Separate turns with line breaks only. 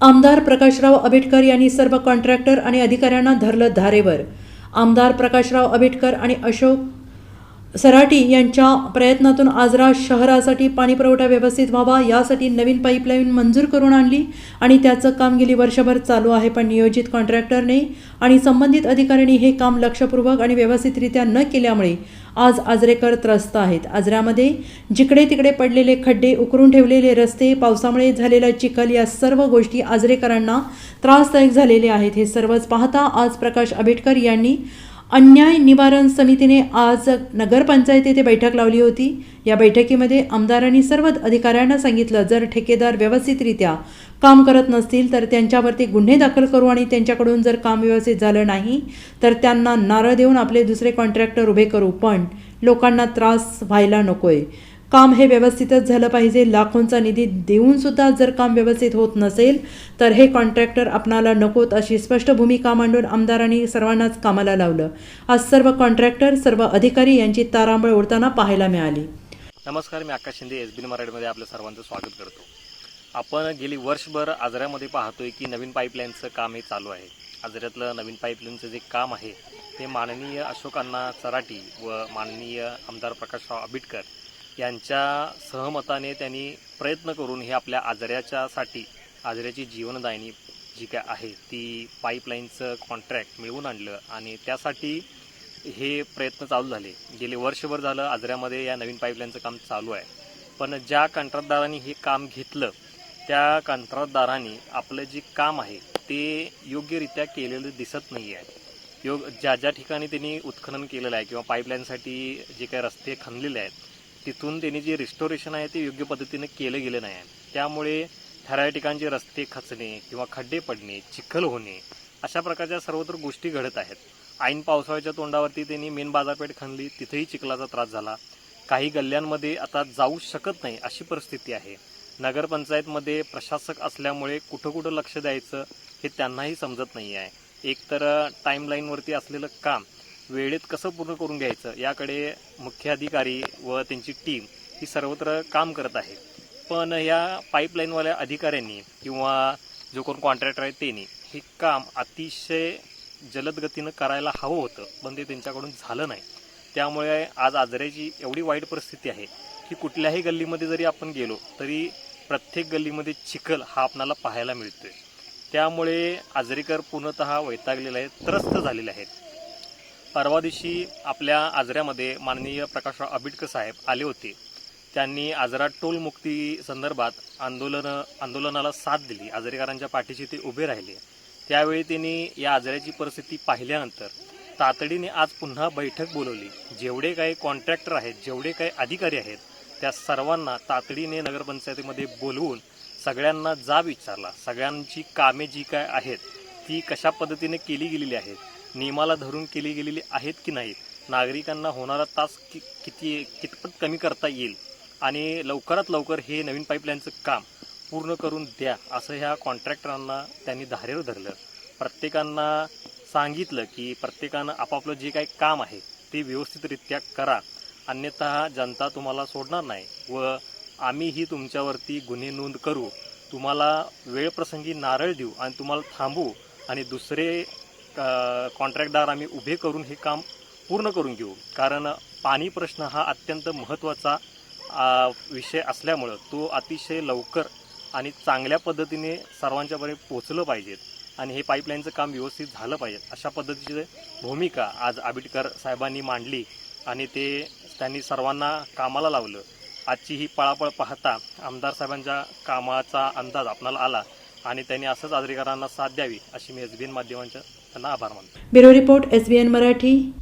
आमदार प्रकाशराव आंबेडकर यांनी सर्व कॉन्ट्रॅक्टर आणि अधिकाऱ्यांना धरलं धारेवर. आमदार प्रकाशराव आंबेडकर आणि अशोक सराटी यांच्या प्रयत्नातून आजरा शहरासाठी पाणीपुरवठा व्यवस्थित व्हावा यासाठी नवीन पाईपलाईन मंजूर करून आणली आणि त्याचं काम गेली वर्षभर चालू आहे. पण नियोजित कॉन्ट्रॅक्टरने आणि संबंधित अधिकाऱ्यांनी हे काम लक्षपूर्वक आणि व्यवस्थितरित्या न केल्यामुळे आज आजरेकर त्रस्त आहेत. आजऱ्यामध्ये जिकडे तिकडे पडलेले खड्डे उकरून ठेवलेले रस्ते पावसामुळे झालेला चिखल या सर्व गोष्टी आजरेकरांना त्रासदायक झालेले आहेत. हे सर्वच पाहता आज प्रकाश आंबेडकर यांनी अन्याय निवारण समितीने आज नगरपंचायत येथे बैठक लावली होती. या बैठकीमध्ये आमदारांनी सर्व अधिकाऱ्यांना सांगितलं जर ठेकेदार व्यवस्थितरित्या काम करत नसतील तर त्यांच्यावरती गुन्हे दाखल करू आणि त्यांच्याकडून जर काम व्यवस्थित झालं नाही तर त्यांना नारळ देऊन आपले दुसरे कॉन्ट्रॅक्टर उभे करू. पण लोकांना त्रास व्हायला नकोय. काम हे व्यवस्थितच झालं पाहिजे. लाखोंचा निधी देऊन सुद्धा जर काम व्यवस्थित होत नसेल तर हे कॉन्ट्रॅक्टर आपणाला नकोत अशी स्पष्ट भूमिका मांडून आमदारांनी सर्वांनाच कामाला लावलं. आज सर्व कॉन्ट्रॅक्टर सर्व अधिकारी यांची तारांबळ उडताना पाहायला मिळाली.
नमस्कार मी आकाश शिंदे एस बी मराठीमध्ये आपलं सर्वांचं स्वागत करतो. आपण गेली वर्षभर आजऱ्यामध्ये पाहतोय की नवीन पाईपलाईनचं काम हे चालू आहे. आजऱ्यातलं नवीन पाईपलाईनचं जे काम आहे ते माननीय अशोक अण्णा चराटी व माननीय आमदार प्रकाशराव आंबेडकर यांच्या सहमताने त्यांनी प्रयत्न करून हे आपल्या आजऱ्याच्यासाठी आजऱ्याची जीवनदायिनी जी काय आहे ती पाईपलाईनचं कॉन्ट्रॅक्ट मिळवून आणलं आणि त्यासाठी हे प्रयत्न चालू झाले. गेले वर्षभर झालं आजऱ्यामध्ये या नवीन पाईपलाईनचं काम चालू आहे. पण ज्या कंत्राटदारांनी हे काम घेतलं त्या कंत्राटदारांनी आपलं जे काम आहे ते योग्यरित्या केलेलं दिसत नाही आहे योग ज्या ज्या ठिकाणी त्यांनी उत्खनन केलेलं आहे किंवा पाईपलाईनसाठी जे काही रस्ते खणलेले आहेत तिथून त्यांनी जे रिस्टोरेशन आहे ते योग्य पद्धतीने केलं गेलं नाही. आहे त्यामुळे ठराविक ठिकाणचे रस्ते खचणे किंवा खड्डे पडणे चिखल होणे अशा प्रकारच्या सर्वत्र गोष्टी घडत आहेत. ऐन पावसाळ्याच्या तोंडावरती त्यांनी मेन बाजारपेठ खणली तिथेही चिखलाचा त्रास झाला. काही गल्ल्यांमध्ये आता जाऊ शकत नाही अशी परिस्थिती आहे. नगरपंचायतमध्ये प्रशासक असल्यामुळे कुठं कुठं लक्ष द्यायचं हे त्यांनाही समजत नाही आहे एकतर टाईमलाईनवरती असलेलं काम वेळेत कसं पूर्ण करून घ्यायचं याकडे मुख्य अधिकारी व त्यांची टीम ही सर्वत्र काम करत आहे. पण या पाईपलाईनवाल्या अधिकाऱ्यांनी किंवा जो कोण कॉन्ट्रॅक्टर आहे त्यांनी हे काम अतिशय जलद गतीनं करायला हवं होतं पण ते त्यांच्याकडून झालं नाही. त्यामुळे आज आजऱ्याची एवढी वाईट परिस्थिती आहे की कुठल्याही गल्लीमध्ये जरी आपण गेलो तरी प्रत्येक गल्लीमध्ये चिखल हा आपणाला पाहायला मिळतोय. त्यामुळे आजरेकर पूर्णतः वैतागलेले आहेत त्रस्त झालेले आहेत. परवा दिवशी आपल्या आजऱ्यामध्ये माननीय प्रकाशराव आंबेडकर साहेब आले होते. त्यांनी आजरा टोलमुक्ती संदर्भात आंदोलन आंदोलनाला साथ दिली. आजरेकरांच्या पाठीशी ते उभे राहिले. त्यावेळी त्यांनी या आजऱ्याची परिस्थिती पाहिल्यानंतर तातडीने आज पुन्हा बैठक बोलवली. जेवढे काही कॉन्ट्रॅक्टर आहेत जेवढे काही अधिकारी आहेत त्या सर्वांना तातडीने नगरपंचायतीमध्ये बोलवून सगळ्यांना जाब विचारला. सगळ्यांची कामे जी काय आहेत ती कशा पद्धतीने केली गेलेली आहेत नियमाला धरून केली गेलेली आहेत की नाहीत नागरिकांना होणारा तास कि किती कितपत कमी करता येईल आणि लवकरात लवकर हे नवीन पाईपलाईनचं काम पूर्ण करून द्या असं ह्या कॉन्ट्रॅक्टरांना त्यांनी धारेवर धरलं. प्रत्येकांना सांगितलं की प्रत्येकानं आपापलं जे काही काम आहे ते व्यवस्थितरित्या करा. अन्यथा जनता तुम्हाला सोडणार नाही व आम्हीही तुमच्यावरती गुन्हे नोंद करू. तुम्हाला वेळप्रसंगी नारळ देऊ आणि तुम्हाला थांबू आणि दुसरे कॉन्ट्रॅक्टदार आम्ही उभे करून हे काम पूर्ण करून घेऊ. कारण पाणी प्रश्न हा अत्यंत महत्त्वाचा विषय असल्यामुळं तो अतिशय लवकर आणि चांगल्या पद्धतीने सर्वांच्यापर्यंत पोचलं पाहिजेत आणि हे पाईपलाईनचं काम व्यवस्थित झालं पाहिजे अशा पद्धतीची भूमिका आज आंबेडकर साहेबांनी मांडली आणि ते त्यांनी सर्वांना कामाला लावलं. आजची ही पळापळ पाहता आमदार साहेबांच्या कामाचा अंदाज आपणाला आला आणि त्यांनी असंच आजरेकरांना साथ द्यावी अशी मी एस बी एन माध्यमांच्या त्यांना आभार मानतो.
Bureau report S B N Marathi.